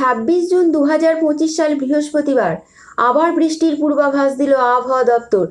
ছাব্বিশ জুন দু হাজার পঁচিশ সাল বৃহস্পতিবার আবার বৃষ্টির পূর্বাভাস দিল আবহাওয়া দপ্তর।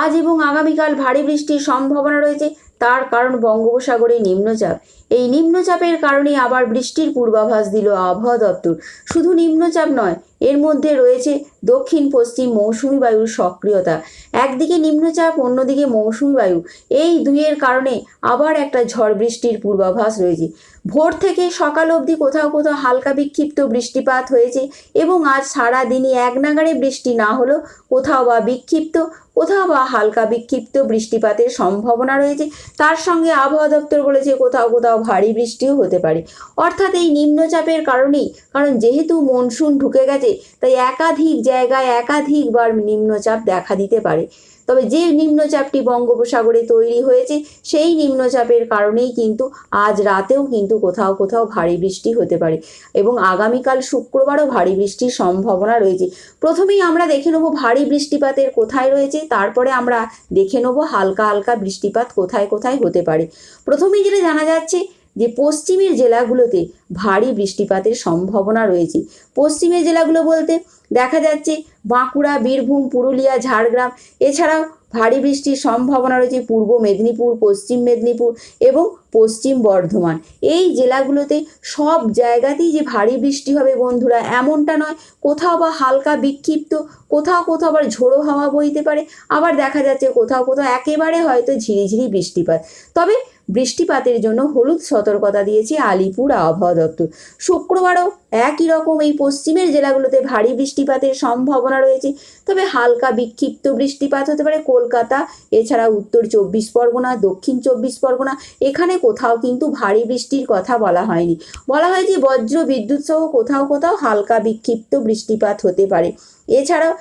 আজ এবং আগামীকাল ভারী বৃষ্টির সম্ভাবনা রয়েছে, তার কারণ বঙ্গোপসাগরে নিম্নচাপ। এই নিম্নচাপের কারণে আবার বৃষ্টির পূর্বাভাস দিল আবহাওয়া দপ্তর। শুধু নিম্নচাপ নয়, এর মধ্যে রয়েছে দক্ষিণ পশ্চিম মৌসুমি বায়ুর সক্রিয়তা। একদিকে নিম্নচাপ, অন্যদিকে মৌসুমি বায়ু। এই দুইয়ের কারণে আবার একটা ঝড় বৃষ্টির পূর্বাভাস রয়েছে। ভোর থেকে সকাল অবধি কোথাও কোথাও হালকা বিক্ষিপ্ত বৃষ্টিপাত হয়েছে এবং আজ সারা দিনই এক নাগাড়ে বৃষ্টি না হলো কোথাও বা বিক্ষিপ্ত কোথাও বা হালকা বিক্ষিপ্ত বৃষ্টিপাতের সম্ভাবনা রয়েছে, তার সঙ্গে আবহাওয়া দপ্তর বলেছে কোথাও কোথাও ভারী বৃষ্টিও হতে পারে। অর্থাৎ এই নিম্নচাপের কারণেই, কারণ যেহেতু মনসুন ঢুকে গেছে, তাই একাধিক জায়গায় একাধিকবার নিম্নচাপ দেখা দিতে পারে। তবে যে নিম্নচাপটি বঙ্গোপসাগরে তৈরি হয়েছে, সেই নিম্নচাপের কারণেই কিন্তু আজ রাতেও কিন্তু কোথাও কোথাও ভারী বৃষ্টি হতে পারে এবং আগামীকাল শুক্রবারও ভারী বৃষ্টির সম্ভাবনা রয়েছে। প্রথমেই আমরা দেখে নেব ভারী বৃষ্টিপাতের কোথায় রয়েছে তারপরে আমরা দেখে নেব হালকা হালকা বৃষ্টিপাত কোথায় কোথায় হতে পারে। প্রথমেই যেটা জানা যাচ্ছে যে পশ্চিমের জেলাগুলোতে ভারী বৃষ্টিপাতের সম্ভাবনা রয়েছে। পশ্চিমের জেলাগুলো বলতে দেখা যাচ্ছে বাঁকুড়া, বীরভূম, পুরুলিয়া, ঝাড়গ্রাম, এছাড়াও ভারী বৃষ্টির সম্ভাবনা রয়েছে পূর্ব মেদিনীপুর, পশ্চিম মেদিনীপুর এবং পশ্চিম বর্ধমান। এই জেলাগুলোতে সব জায়গাতেই যে ভারী বৃষ্টি হবে বন্ধুরা, এমনটা নয়। কোথাও বা হালকা বিক্ষিপ্ত, কোথাও কোথাও আবার ঝোড়ো হাওয়া বইতে পারে, আবার দেখা যাচ্ছে কোথাও কোথাও একেবারে হয়তো ঝিরিঝিরি বৃষ্টিপাত। তবে বৃষ্টিপাতের জন্য হলুদ সতর্কতা দিয়েছে আলিপুর আবহাওয়া দপ্তর। শুক্রবারও একই রকম এই পশ্চিমের জেলাগুলোতে ভারী বৃষ্টিপাতের সম্ভাবনা রয়েছে। তবে হালকা বিক্ষিপ্ত বৃষ্টিপাত হতে পারে কলকাতা, এছাড়া উত্তর চব্বিশ পরগনা, দক্ষিণ চব্বিশ পরগনা, এখানে কোথাও কিন্তু ভারী বৃষ্টির কথা বলা হয়নি। বলা হয় যে বজ্র বিদ্যুৎ সহ কোথাও কোথাও হালকা বিক্ষিপ্ত বৃষ্টিপাত হতে পারে। এছাড়াও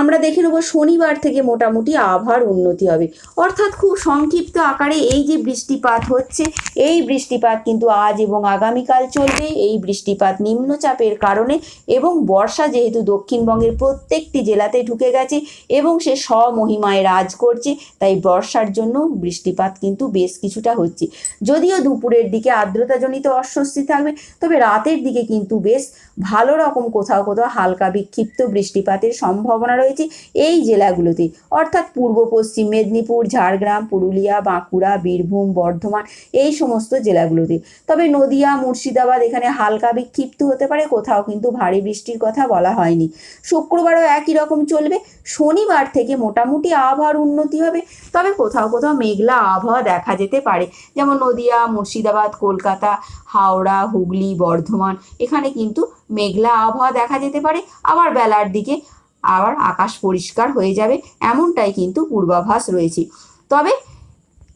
আমরা দেখে নেব শনিবার থেকে মোটামুটি আবহাওয়ার উন্নতি হবে। অর্থাৎ খুব সংক্ষিপ্ত আকারে এই যে বৃষ্টিপাত হচ্ছে, এই বৃষ্টিপাত কিন্তু আজ এবং আগামীকাল চলবে। এই বৃষ্টিপাত নিম্নচাপের কারণে এবং বর্ষা যেহেতু দক্ষিণবঙ্গের প্রত্যেকটি জেলাতে ঢুকে গেছে এবং সে স্বমহিমায় রাজ করছে, তাই বর্ষার জন্য বৃষ্টিপাত কিন্তু বেশ কিছুটা হচ্ছে। যদিও দুপুরের দিকে আর্দ্রতাজনিত অস্বস্তি থাকবে, তবে রাতের দিকে কিন্তু বেশ ভালো রকম কোথাও কোথাও হালকা বিক্ষিপ্ত বৃষ্টিপাতের সম্ভাবনা রয়েছে এই জেলাগুলোতে। অর্থাৎ পূর্ব, পশ্চিম মেদিনীপুর, ঝাড়গ্রাম, পুরুলিয়া, বাঁকুড়া, বীরভূম, বর্ধমান এই সমস্ত জেলাগুলোতে। তবে নদিয়া, মুর্শিদাবাদ এখানে হালকা বিক্ষিপ্ত হতে পারে, কোথাও কিন্তু ভারী বৃষ্টির কথা বলা হয়নি। শুক্রবারও একই রকম চলবে, শনিবার থেকে মোটামুটি আবহাওয়ার উন্নতি হবে, তবে কোথাও কোথাও মেঘলা আবহাওয়া দেখা যেতে পারে। যেমন নদিয়া, মুর্শিদাবাদ, কলকাতা হাওড়া, হুগলি, বর্ধমান। এখানে কিন্তু মেঘলা আবহাওয়া দেখা যেতে পারে। আবার বেলার দিকে আবার আকাশ পরিষ্কার হয়ে যাবে। এমনটাই কিন্তু পূর্বাভাস রয়েছে। তবে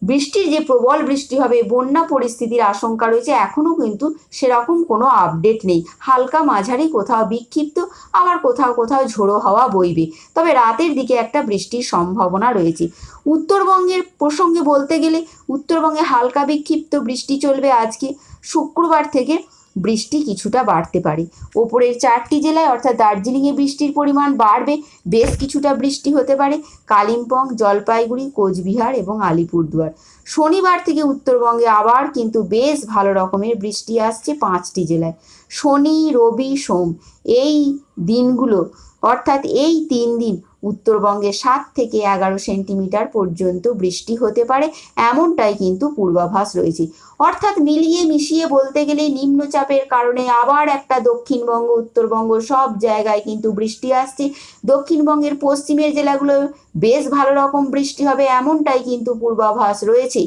বৃষ্টির যে প্রবল বৃষ্টি হবে, বন্যা পরিস্থিতির আশঙ্কা রয়েছে, এখনও কিন্তু সেরকম কোনো আপডেট নেই। হালকা মাঝারি কোথাও বিক্ষিপ্ত, আবার কোথাও কোথাও ঝোড়ো হাওয়া বইবে। তবে রাতের দিকে একটা বৃষ্টির সম্ভাবনা রয়েছে। উত্তরবঙ্গের প্রসঙ্গে বলতে গেলে, উত্তরবঙ্গে হালকা বিক্ষিপ্ত বৃষ্টি চলবে আজকে। শুক্রবার থেকে বৃষ্টি কিছুটা বাড়তে পারে। ওপরের চারটি জেলায় অর্থাৎ দার্জিলিংয়ে বৃষ্টির পরিমাণ বাড়বে, বেশ কিছুটা বৃষ্টি হতে পারে কালিম্পং, জলপাইগুড়ি, কোচবিহার এবং আলিপুরদুয়ার। শনিবার থেকে উত্তরবঙ্গে আবার কিন্তু বেশ ভালো রকমের বৃষ্টি আসছে পাঁচটি জেলায়। শনি, রবি, সোম এই দিনগুলো অর্থাৎ এই তিন দিন উত্তরবঙ্গে সাত থেকে এগারো সেন্টিমিটার পর্যন্ত বৃষ্টি হতে পারে, এমনটাই কিন্তু পূর্বাভাস রয়েছে। অর্থাৎ মিলিয়ে মিশিয়ে বলতে গেলে নিম্নচাপের কারণে আবার একটা দক্ষিণবঙ্গ, উত্তরবঙ্গ সব জায়গায় কিন্তু বৃষ্টি আসছে। দক্ষিণবঙ্গের পশ্চিমের জেলাগুলো বেশ ভালো রকম বৃষ্টি হবে, এমনটাই কিন্তু পূর্বাভাস রয়েছে।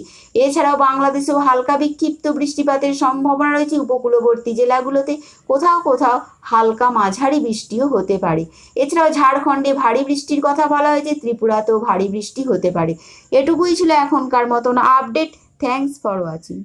এছাড়াও বাংলাদেশেও হালকা বিক্ষিপ্ত বৃষ্টিপাতের সম্ভাবনা রয়েছে উপকূলবর্তী জেলাগুলোতে। কোথাও কোথাও হালকা মাঝারি বৃষ্টিও হতে পারে। এছাড়াও ঝাড়খণ্ডে ভারী বৃষ্টির কথা বলা হয়েছে, ত্রিপুরাতেও ভারী বৃষ্টি হতে পারে। এটুকুই ছিল এখনকার মতন আপডেট থ্যাংকস ফর ওয়াচিং